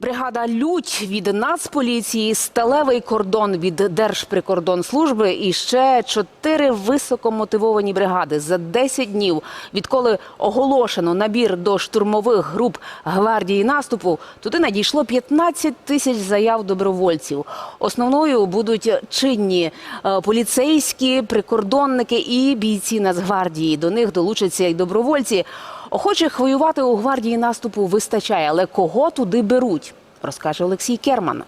Бригада Лють від Нацполіції, сталевий кордон від Держприкордонслужби і ще чотири високомотивовані бригади за 10 днів, відколи оголошено набір до штурмових груп гвардії наступу. Туди надійшло 15 тисяч заяв добровольців. Основною будуть чинні е, поліцейські, прикордонники і бійці Нацгвардії. До них долучаться й добровольці. Охочих воювати у гвардії наступу вистачає, але кого туди беруть, розкаже Олексій Керман.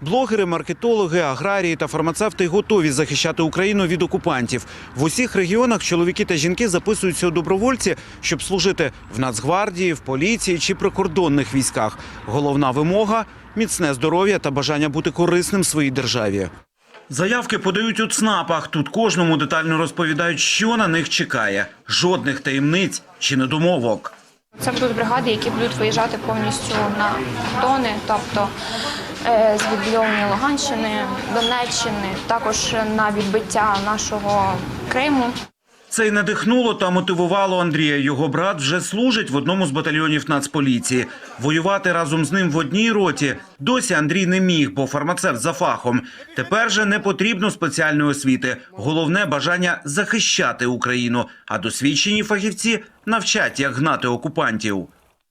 Блогери, маркетологи, аграрії та фармацевти готові захищати Україну від окупантів. В усіх регіонах чоловіки та жінки записуються у добровольці, щоб служити в Нацгвардії, в поліції чи прикордонних військах. Головна вимога міцне здоров'я та бажання бути корисним своїй державі. Заявки подають у ЦНАПах. Тут кожному детально розповідають, що на них чекає. Жодних таємниць чи недомовок. Це будуть бригади, які будуть виїжджати повністю на кордони, тобто е, з відбудовування Луганщини, Донеччини, також на відбиття нашого Криму. Це й надихнуло та мотивувало Андрія. Його брат вже служить в одному з батальйонів Нацполіції. Воювати разом з ним в одній роті досі Андрій не міг, бо фармацевт за фахом. Тепер же не потрібно спеціальної освіти. Головне бажання захищати Україну. А досвідчені фахівці навчать, як гнати окупантів.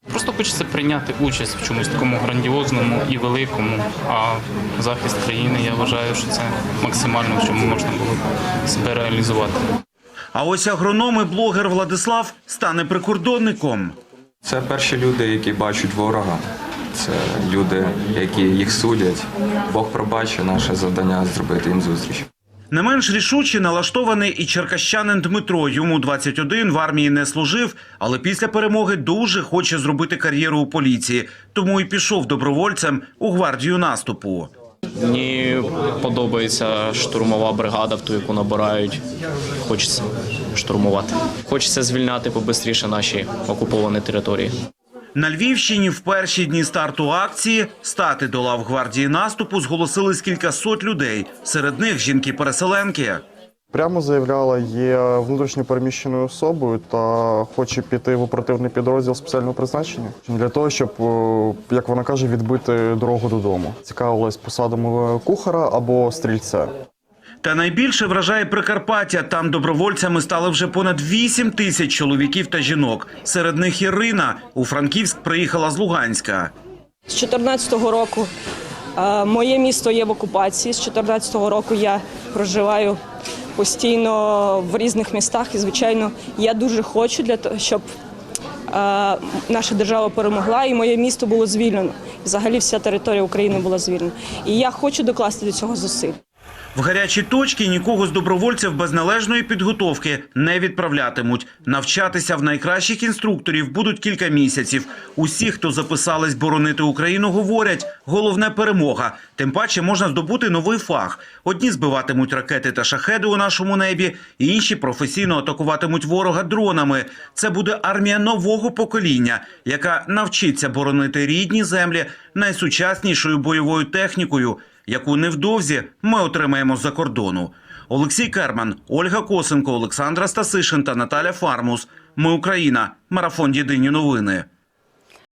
Просто хочеться прийняти участь в чомусь такому грандіозному і великому. А захист країни я вважаю, що це максимально в чому можна було себе реалізувати. А ось агроном і блогер Владислав стане прикордонником. Це перші люди, які бачать ворога. Це люди, які їх судять. Бог пробачить наше завдання зробити їм зустріч. Не менш рішуче налаштований і черкащанин Дмитро. Йому 21, в армії не служив, але після перемоги дуже хоче зробити кар'єру у поліції. Тому і пішов добровольцем у гвардію наступу. Мені подобається штурмова бригада, в ту, яку набирають. Хочеться штурмувати. Хочеться звільняти побистріше наші окуповані території. На Львівщині в перші дні старту акції стати до лав гвардії наступу зголосились кількасот людей. Серед них жінки-переселенки. Прямо заявляла, є внутрішньо переміщеною особою та хоче піти в оперативний підрозділ спеціального призначення для того, щоб, е, як вона каже, відбити дорогу додому. Цікавилась посадами кухара або стрільця. Та найбільше вражає Прикарпаття. Там добровольцями стали вже понад 8 тисяч чоловіків та жінок. Серед них Ірина у Франківськ приїхала з Луганська. З 2014 року е, моє місто є в окупації. З 2014 року я проживаю постійно в різних містах. І, звичайно, я дуже хочу для того, щоб е, наша держава перемогла і моє місто було звільнено. Взагалі вся територія України була звільнена. І я хочу докласти до цього зусиль. В гарячі точки нікого з добровольців без належної підготовки не відправлятимуть. Навчатися в найкращих інструкторів будуть кілька місяців. Усі, хто записались боронити Україну, говорять, головне перемога. Тим паче можна здобути новий фах. Одні збиватимуть ракети та шахеди у нашому небі, інші професійно атакуватимуть ворога дронами. Це буде армія нового покоління, яка навчиться боронити рідні землі найсучаснішою бойовою технікою яку невдовзі ми отримаємо з-за кордону. Олексій Керман, Ольга Косенко, Олександра Стасишин та Наталя Фармус. Ми Україна. Марафон Єдині новини.